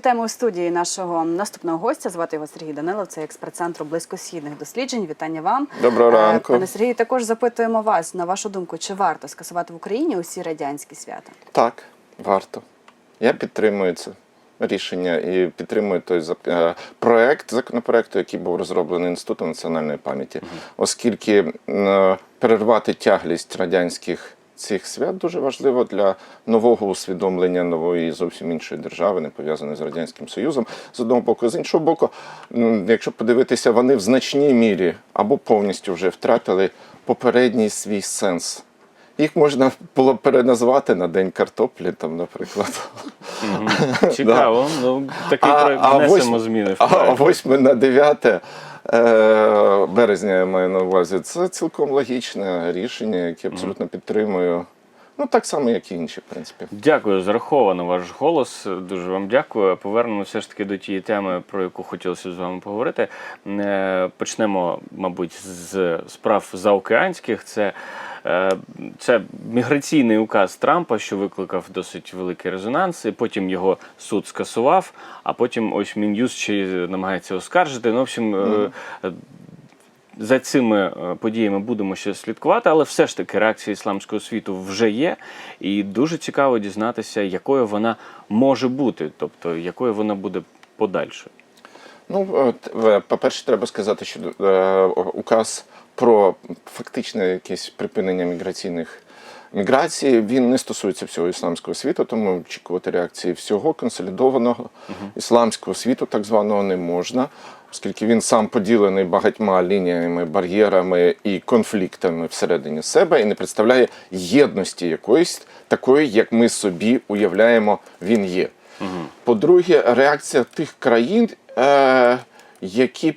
вітаємо у студії нашого наступного гостя. Звати його Сергій Данилов. Це експерт центру близькосхідних досліджень. Вітання вам. Доброго Е, ранку. Пане Сергію, також запитуємо вас на вашу думку, чи варто скасувати в Україні усі радянські свята? Так, варто. Я підтримую це рішення і підтримую той е, проект законопроекту, який був розроблений Інститутом національної пам'яті, оскільки е, перервати тяглість радянських цих свят дуже важливо для нового усвідомлення нової зовсім іншої держави, не пов'язаної з радянським союзом. З одного боку, з іншого боку, якщо подивитися, вони в значній мірі або повністю вже втратили попередній свій сенс. Їх можна було переназвати на День картоплі, там, наприклад. Цікаво. Ну, такий проект внесемо зміни. А. 8 на 9 е, березня я маю на увазі. Це цілком логічне рішення, яке абсолютно підтримую. Ну, так само, як і інші, в принципі. Дякую, зараховано ваш голос. Дуже вам дякую. Повернемо все ж таки до тієї теми, про яку хотілося з вами поговорити. Е, Почнемо, мабуть, з справ заокеанських. Це, е, це міграційний указ Трампа, що викликав досить великий резонанс. І потім його суд скасував, а потім ось Мін'юз ще й намагається оскаржити. Ну, в общем, е, за цими е, подіями будемо ще слідкувати, але все ж таки реакція ісламського світу вже є, і дуже цікаво дізнатися, якою вона може бути, тобто якою вона буде подальше. Ну, е, по-перше, треба сказати, що е, указ про фактичне якесь припинення міграційних міграцій. Він не стосується всього ісламського світу, тому очікувати реакції всього консолідованого ісламського світу, так званого, не можна, оскільки він сам поділений багатьма лініями, бар'єрами і конфліктами всередині себе і не представляє єдності якоїсь такої, як ми собі уявляємо, він є. По-друге, реакція тих країн, е, які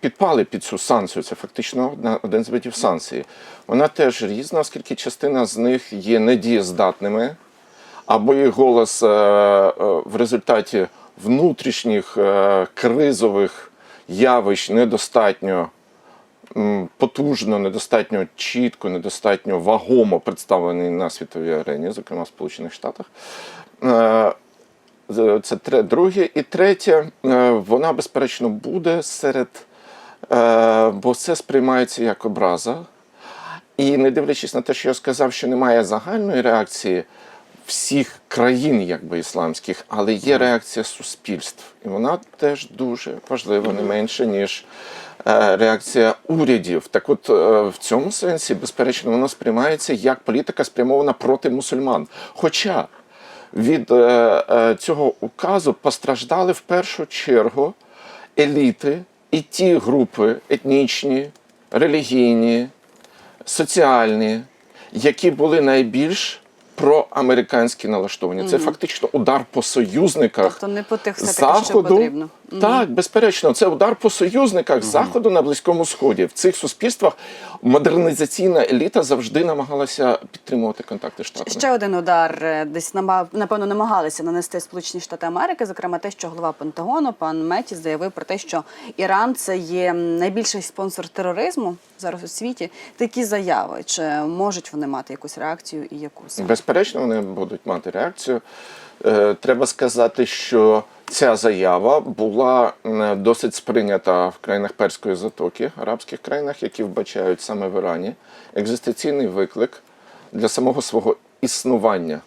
підпали під цю санкцію, це фактично один з видів санкції. Вона теж різна, оскільки частина з них є недієздатними, або їх голос е, е, в результаті внутрішніх е, кризових явищ недостатньо потужно, недостатньо чітко, недостатньо вагомо представлений на світовій арені, зокрема в Сполучених Штатах. Це друге. І третє, е, вона, безперечно, буде серед, е, бо це сприймається як образа. І не дивлячись на те, що я сказав, що немає загальної реакції всіх країн, якби ісламських, але є реакція суспільств. І вона теж дуже важлива, не менше, ніж е, реакція урядів. Так от в цьому сенсі, безперечно, воно сприймається як політика спрямована проти мусульман. Хоча від е, е, цього указу постраждали в першу чергу еліти і ті групи етнічні, релігійні, соціальні, які були найбільш проамериканські налаштовані. Це фактично удар по союзниках Тобто не по тих все таки, що потрібно. Так, безперечно, це удар по союзниках заходу на близькому сході. В цих суспільствах модернізаційна еліта завжди намагалася підтримувати контакти штатами. Ще один удар е, десь напевно намагалися нанести Сполучені Штати Америки, зокрема те, що голова Пентагону пан Метіс заявив про те, що Іран це є найбільший спонсор тероризму зараз у світі. Такі заяви чи можуть вони мати якусь реакцію і яку? Безперечно, вони будуть мати реакцію. Е, Треба сказати, що ця заява була досить сприйнята в країнах Перської затоки, арабських країнах, які вбачають саме в Ірані екзистенційний виклик для самого свого існування,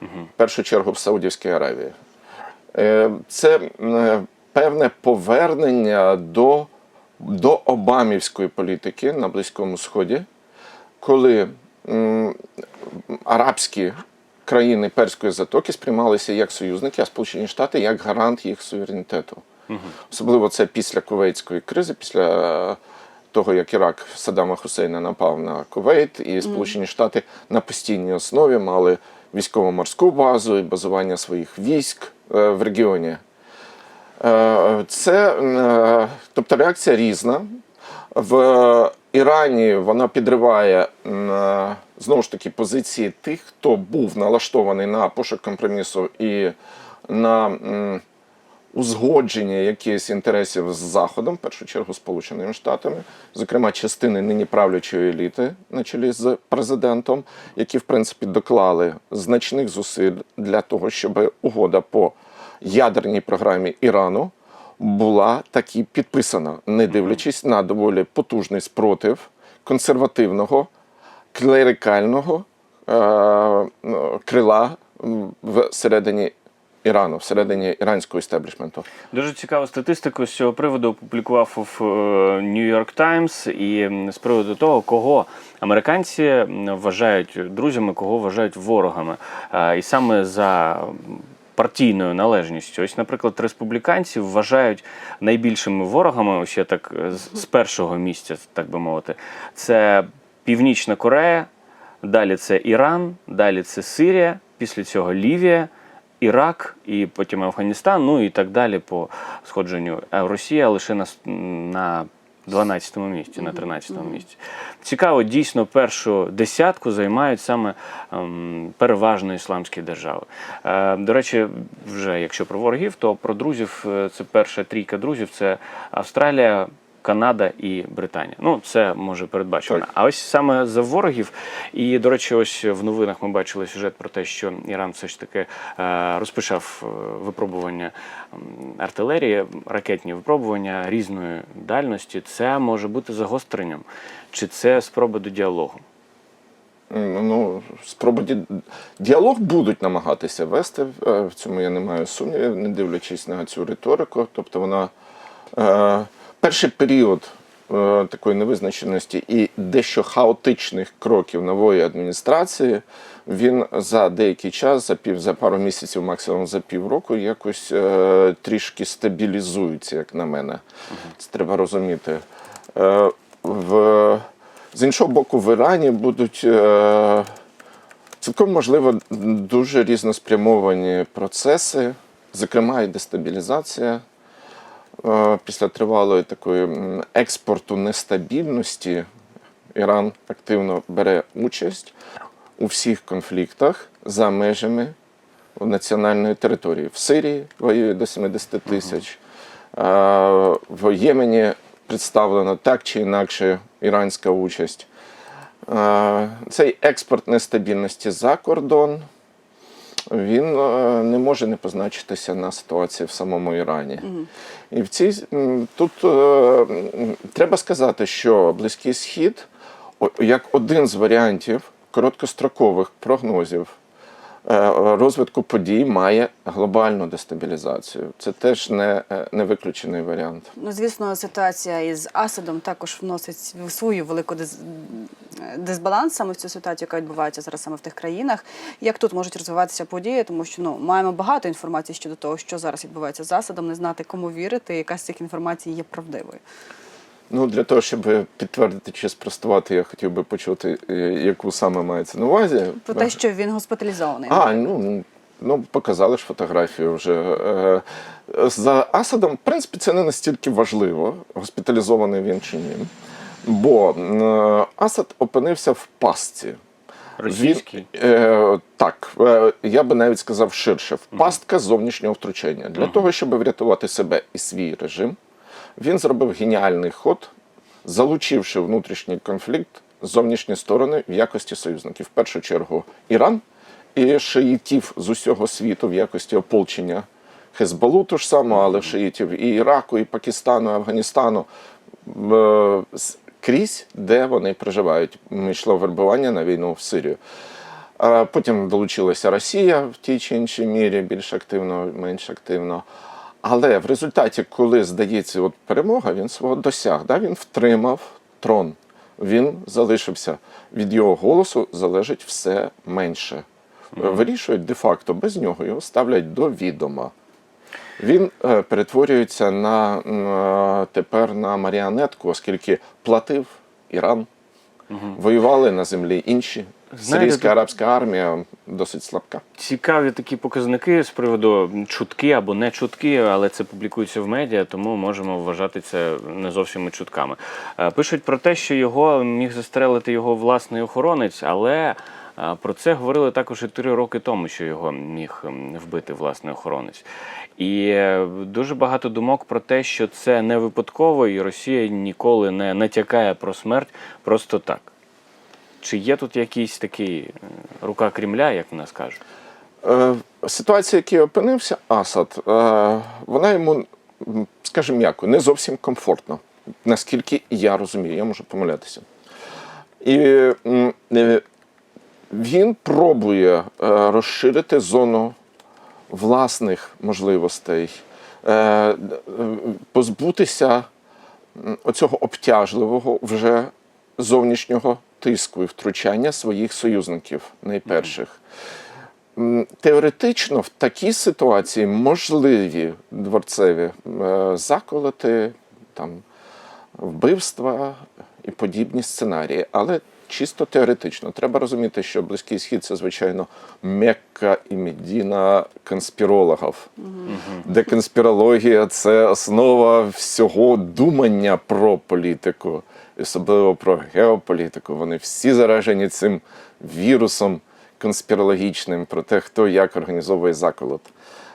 в першу чергу в Саудівській Аравії. Е, Це певне повернення до, до обамівської політики на Близькому Сході, коли арабські країни Перської затоки сприймалися як союзники, а Сполучені Штати як гарант їх суверенітету. Особливо це після Кувейтської кризи, після того, як Ірак Саддама Хусейна напав на Кувейт, і Сполучені Штати на постійній основі мали військово-морську базу і базування своїх військ е, в регіоні. Е, Це, е, тобто реакція різна. В Ірані вона підриває е, знову ж таки позиції тих, хто був налаштований на пошук компромісу і на узгодження якихось інтересів з Заходом, в першу чергу Сполученими Штатами, зокрема частини нині правлячої еліти на чолі з президентом, які в принципі доклали значних зусиль для того, щоб угода по ядерній програмі Ірану була таки підписана, не дивлячись на доволі потужний спротив консервативного, клерикального е, ну, крила всередині Ірану, всередині іранського істеблішменту. Дуже цікаву статистику з цього приводу опублікував в е, New York Times і з приводу того, кого американці вважають друзями, кого вважають ворогами. Е, І саме за партійною належністю. Ось, наприклад, республіканці вважають найбільшими ворогами, ось я так з першого місця, так би мовити, це Північна Корея, далі це Іран, далі це Сирія, після цього Лівія. Ірак і потім Афганістан, ну і так далі по сходженню. А Росія лише на, на 12-му місці, на 13-му місці. Цікаво, дійсно, першу десятку займають саме ем, переважно ісламські держави. Е, до речі, вже якщо про ворогів, то про друзів е, це перша трійка друзів це Австралія. Канада і Британія. Ну, це може передбачено. А ось саме за ворогів. І, до речі, ось в новинах ми бачили сюжет про те, що Іран все ж таки е, розпочав е, випробування артилерії, ракетні випробування різної дальності. Це може бути загостренням, чи це спроба до діалогу? Ну, спроби ді- діалог будуть намагатися вести. е, В цьому я не маю сумнівів, не дивлячись на цю риторику. Тобто вона е, перший період е, такої невизначеності і дещо хаотичних кроків нової адміністрації. Він за деякий час, за пів за пару місяців, максимум за півроку, якось е, трішки стабілізується, як на мене. Це треба розуміти. Е, в, з іншого боку, в Ірані будуть е, цілком можливо дуже різноспрямовані процеси, зокрема і дестабілізація. Е, Після тривалої такої експорту нестабільності Іран активно бере участь у всіх конфліктах за межами національної території. В Сирії воює до 70 тисяч, е, в Ємені представлена так чи інакше іранська участь. Е, Цей експорт нестабільності за кордон він е, не може не позначитися на ситуації в самому Ірані. І в цій тут е, треба сказати, що Близький Схід, як один з варіантів короткострокових прогнозів розвитку подій, має глобальну дестабілізацію. Це теж не, е, не виключений варіант. Ну, звісно, ситуація із Асадом також вносить свою велику дис... дисбаланс саме в цю ситуацію, яка відбувається зараз саме в тих країнах. Як тут можуть розвиватися події, тому що ну маємо багато інформації щодо того, що зараз відбувається з Асадом, не знати, кому вірити, яка з цих інформацій є правдивою. Ну, для того, щоб підтвердити чи спростувати, я хотів би почути, е, яку саме мається на увазі. Про те, що він госпіталізований. А, ну, ну показали ж фотографію вже. Е, За Асадом, в принципі, це не настільки важливо, госпіталізований він чи ні. Бо е, Асад опинився в пастці. Російський? Він, е, так, е, я би навіть сказав ширше, в пастка зовнішнього втручання. Для того, щоб врятувати себе і свій режим, він зробив геніальний ход, залучивши внутрішній конфлікт зовнішні сторони в якості союзників. В першу чергу Іран і шиїтів з усього світу в якості ополчення Хезболу, ту ж саму, але шиїтів і Іраку, і Пакистану, і Афганістану. е, Крізь, де вони проживають. М, Йшло вербування на війну в Сирію. Потім долучилася Росія в тій чи іншій мірі, більш активно, менш активно. Але в результаті, коли здається, от перемога, він свого досяг. Да? Він втримав трон. Він залишився. Від його голосу залежить все менше. Вирішують де-факто без нього, його ставлять до відома. Він е, перетворюється на м, е, тепер на маріонетку, оскільки платив Іран, воювали на землі інші. Сирійська арабська армія досить слабка. Цікаві такі показники з приводу чутки або не чутки, але це публікується в медіа, тому можемо вважати це не зовсім і чутками. Е, Пишуть про те, що його міг застрелити його власний охоронець, але е, про це говорили також і три роки тому, що його міг вбити власний охоронець. І е, дуже багато думок про те, що це не випадково, і Росія ніколи не натякає про смерть просто так. Чи є тут якийсь такий рука Кремля, як в нас кажуть? Е, ситуація, в якій опинився Асад, е, вона йому, скажімо м'яко, не зовсім комфортна, наскільки я розумію, я можу помилятися. І е, він пробує розширити зону власних можливостей, позбутися оцього обтяжливого вже зовнішнього тиску і втручання своїх союзників найперших. Теоретично в такій ситуації можливі дворцеві е, заколоти, там, вбивства і подібні сценарії, але чисто теоретично. Треба розуміти, що Близький Схід це, звичайно, Мекка і Медіна конспірологів, де конспірологія це основа всього думання про політику, особливо про геополітику. Вони всі заражені цим вірусом конспірологічним про те, хто як організовує заколот.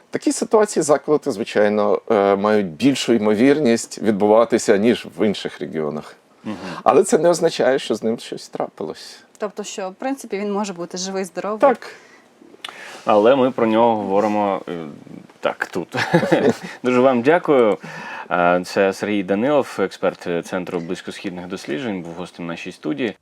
В такій ситуації заколоти, звичайно, е, мають більшу ймовірність відбуватися, ніж в інших регіонах. Але це не означає, що з ним щось трапилось. Тобто, що в принципі він може бути живий, здоровий. Так. Але ми про нього говоримо е, так тут. Дуже вам дякую. Це Сергій Данилов, експерт Центру близькосхідних досліджень, був гостем нашій студії.